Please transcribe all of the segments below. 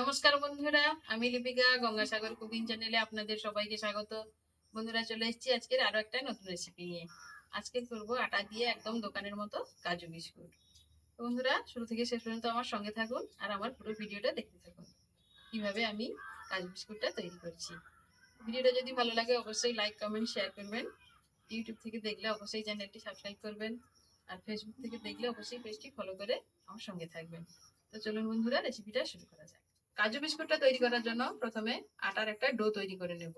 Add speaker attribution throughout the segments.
Speaker 1: নমস্কার বন্ধুরা, আমি লিপিকা গঙ্গাসাগর কুকিং চ্যানেলে আপনাদের সবাইকে স্বাগত। বন্ধুরা, চলে এসেছি আজকের আরও একটা নতুন রেসিপি নিয়ে। আজকে করব আটা দিয়ে একদম দোকানের মতো কাজু বিস্কুট। বন্ধুরা, শুরু থেকে শেষ পর্যন্ত আমার সঙ্গে থাকুন আর আমার পুরো ভিডিওটা দেখতে থাকুন। কীভাবে আমি কাজু বিস্কুটটা তৈরি করছি। ভিডিওটা যদি ভালো লাগে, অবশ্যই লাইক কমেন্ট শেয়ার করবেন। ইউটিউব থেকে দেখলে অবশ্যই চ্যানেলটি সাবস্ক্রাইব করবেন। আর ফেসবুক থেকে দেখলে অবশ্যই পেজটি ফলো করে আমার সঙ্গে থাকবেন। তো চলুন বন্ধুরা রেসিপিটা শুরু করা যাক। কাজু বিস্কুটটা তৈরি করার জন্য প্রথমে আটার একটা ডো তৈরি করে নেব।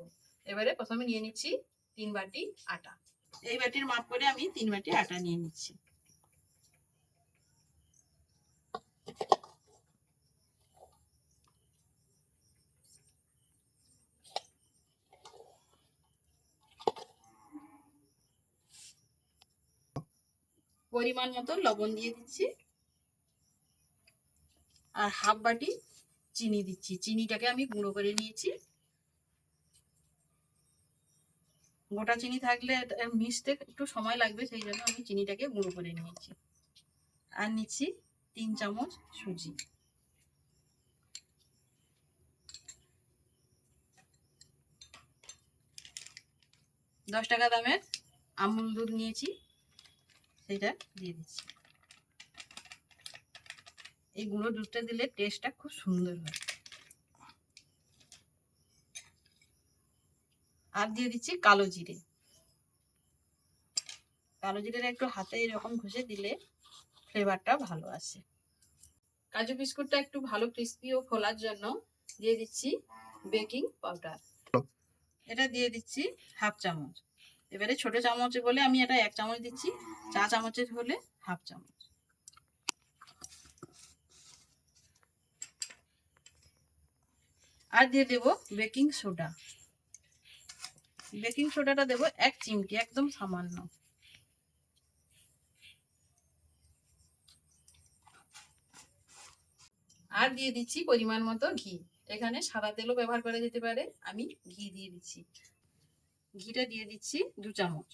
Speaker 1: এবারে প্রথমে নিয়ে নিচ্ছি তিন বাটি আটা। এই বাটির মাপ করে আমি তিন বাটি আটা নিয়ে নিচ্ছি। পরিমাণ মতো লবণ দিয়ে দিচ্ছি। আর হাফ বাটি চিনি দিচ্ছি। চিনিটাকে আমি গুঁড়ো করে নিয়েছি। গোটা চিনি থাকলে মিশতে একটু সময় লাগবে, সেই জন্য আমি চিনিটাকে গুঁড়ো করে নিয়েছি। আর নিচ্ছি তিন চামচ সুজি। দশ টাকা দামের আমুল দুধ নিয়েছি সেটা দিয়ে দিচ্ছি। এই গুঁড়ো দুধটা দিলে টেস্টটা খুব সুন্দর হয়। আর দিয়ে দিচ্ছি কালো জিরে। কালো জিরের একটু হাতে এরকম ঘষে দিলে ফ্লেভারটা ভালো আসে। কাজু বিস্কুটটা একটু ভালো ক্রিস্পি ও ফোলার জন্য দিয়ে দিচ্ছি বেকিং পাউডার এটা দিয়ে দিচ্ছি হাফ চামচ। এবারে ছোট চামচে বলে আমি এটা এক চামচ দিচ্ছি, চা চামচের হলে হাফ চামচ। আর দিয়ে দেব বেকিং সোডা। বেকিং সোডাটা দেব এক চিমটি, একদম সামান্য। আর দিয়ে দিচ্ছি পরিমাণ মতো ঘি। এখানে সাদা তেলও ব্যবহার করা যেতে পারে। আমি ঘি দিয়ে দিচ্ছি। ঘিটা দিয়ে দিচ্ছি দু চামচ।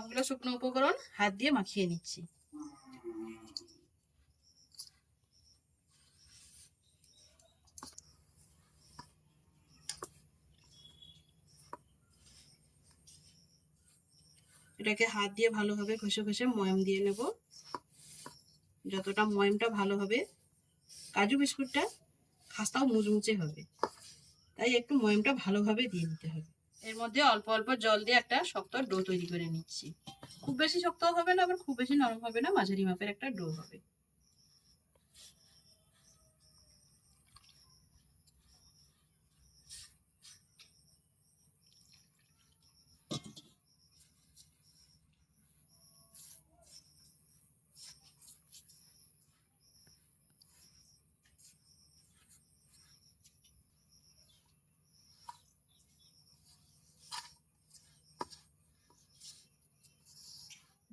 Speaker 1: সবগুলো শুকনো উপকরণ হাত দিয়ে মাখিয়ে নিচ্ছি। এটাকে হাত দিয়ে ভালোভাবে ঘষে ঘষে ময়াম দিয়ে নেব। যতটা ময়ামটা ভালো হবে, কাজু বিস্কুটটা খাস্তাও মুচমুচে হবে। তাই একটু ময়ামটা ভালোভাবে দিয়ে নিতে হবে। এর মধ্যে অল্প অল্প জল দিয়ে একটা শক্ত ডো তৈরি করে নিচ্ছি। খুব বেশি শক্ত হবে না, আবার খুব বেশি নরম হবে না, মাঝারি মাপের একটা ডো হবে।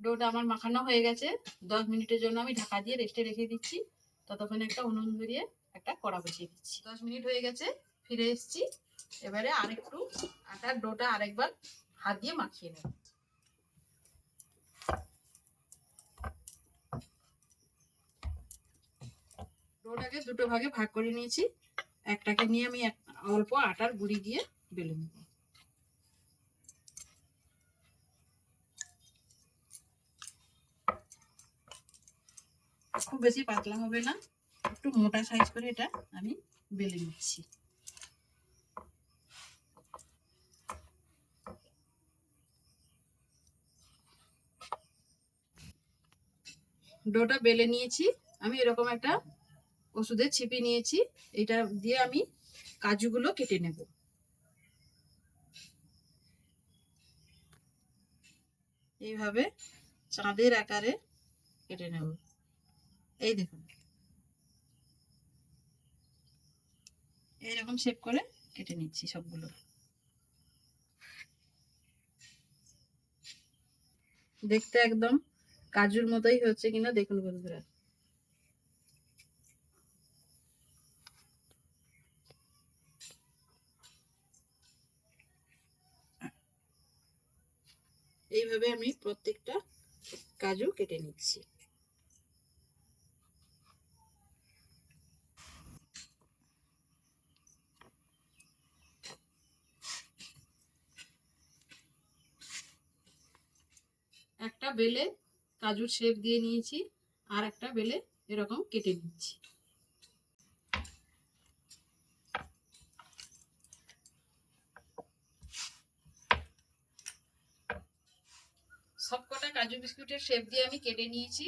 Speaker 1: ডোটা আমার মাখানো হয়ে গেছে। দশ মিনিটের জন্য আমি ঢাকা দিয়ে রেস্টে রেখে দিচ্ছি। ততক্ষণে একটা উনুন ধরিয়ে একটা কড়া বসিয়ে দিচ্ছি। দশ মিনিট হয়ে গেছে, ফিরে এসেছি। এবারে আরেকটু আটার ডোটা আরেকবার হাত দিয়ে মাখিয়ে নেব। ডোটাকে দুটো ভাগে ভাগ করে নিয়েছি। একটাকে নিয়ে আমি অল্প আটার গুঁড়ি দিয়ে বেলে নেব। খুব বেশি পাতলা হবে না। একটু মোটা সাইজ করে এটা আমি বেলে নিচ্ছি। ডোটা বেলে নিয়েছি। আমি এরকম একটা ওষুধের ছিপি নিয়েছি। এটা দিয়ে আমি কাজুগুলো কেটে নেব। এইভাবে চাঁদের আকারে কেটে নেব। এই দেখুন। এইরকম শেপ করে কেটে নিচ্ছি সবগুলো। দেখতে একদম কাজুর মতোই হচ্ছে কিনা দেখুন বন্ধুরা। এইভাবে আমি প্রত্যেকটা কাজু কেটে নিচ্ছি। একটা বেলে কাজুর শেপ দিয়ে নিয়েছি আর একটা বেলে এরকম কেটে নিচ্ছি। সবকটা কাজু বিস্কুটের শেপ দিয়ে আমি কেটে নিয়েছি।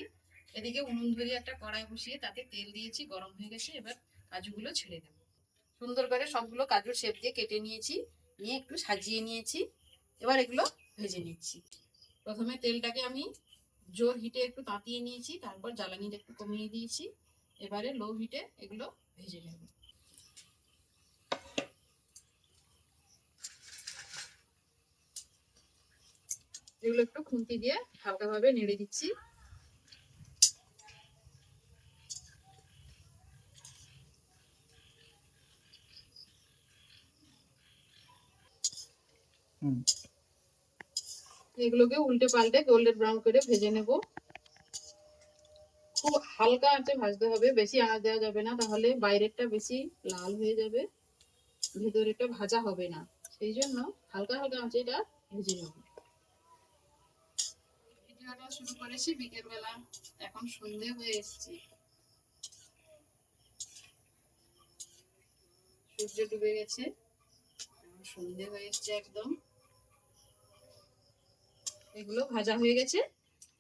Speaker 1: এদিকে উনুন ধরিয়ে একটা কড়াই বসিয়ে তাতে তেল দিয়েছি, গরম হয়ে গেছে, এবার কাজুগুলো ছেড়ে দেব। সুন্দর করে সবগুলো কাজুর শেপ দিয়ে কেটে নিয়েছি, নিয়ে একটু সাজিয়ে নিয়েছি। এবার এগুলো ভেজে নিচ্ছি। প্রথমে তেলটাকে আমি জোর হিটে একটু তাঁতিয়ে নিয়েছি, তারপর জ্বালানিটা একটু কমিয়ে দিয়েছি। এবারে লো হিটে এগুলো ভেজে নেব। এগুলো একটু খুন্তি দিয়ে হালকাভাবে নেড়ে দিচ্ছি।
Speaker 2: হুম।
Speaker 1: এগুলোকে উল্টে পাল্টে গোল্ডেন ব্রাউন করে ভেজে নেব। খুব হালকা আঁচে ভাজতে হবে, বেশি আঁচ দেওয়া যাবে না, তাহলে বাইরেরটা বেশি লাল হয়ে যাবে, ভেতরেরটা ভাজা হবে না। সেই জন্য হালকা হালকা আঁচে এটা ভেজে নেব। শুরু করেছি বিকেল বেলা, এখন সন্ধে হয়ে এসেছে। সূর্য ডুবে গেছে সন্ধে হয়ে এসছে একদম। এগুলো ভাজা হয়ে গেছে।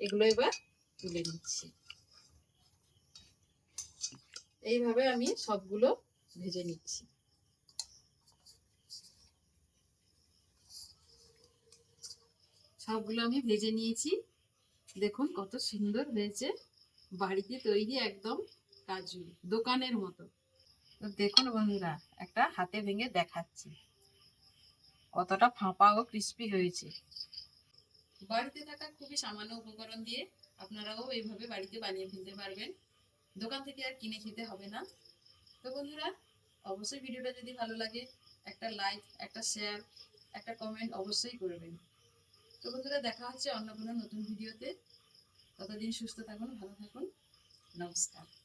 Speaker 1: এগুলো এবার তুলে নিচ্ছি। এইভাবে আমি সবগুলো ভেজে নিচ্ছি। সবগুলো আমি ভেজে নিয়েছি। দেখুন কত সুন্দর হয়েছে। বাড়িতে তৈরি একদম কাজু, দোকানের মতো। তো দেখুন বন্ধুরা, একটা হাতে ভেঙে দেখাচ্ছি। কতটা ফাঁপা ও ক্রিস্পি হয়েছে। বাড়িতে থাকা খুবই সামান্য উপকরণ দিয়ে আপনারাও এইভাবে বাড়িতে বানিয়ে ফেলতে পারবেন। দোকান থেকে আর কিনে খেতে হবে না। তো বন্ধুরা, অবশ্যই ভিডিওটা যদি ভালো লাগে, একটা লাইক, একটা শেয়ার, একটা কমেন্ট অবশ্যই করবেন। তো বন্ধুরা, দেখা হচ্ছে অন্য কোনো নতুন ভিডিওতে। ততদিন সুস্থ থাকুন, ভালো থাকুন। নমস্কার।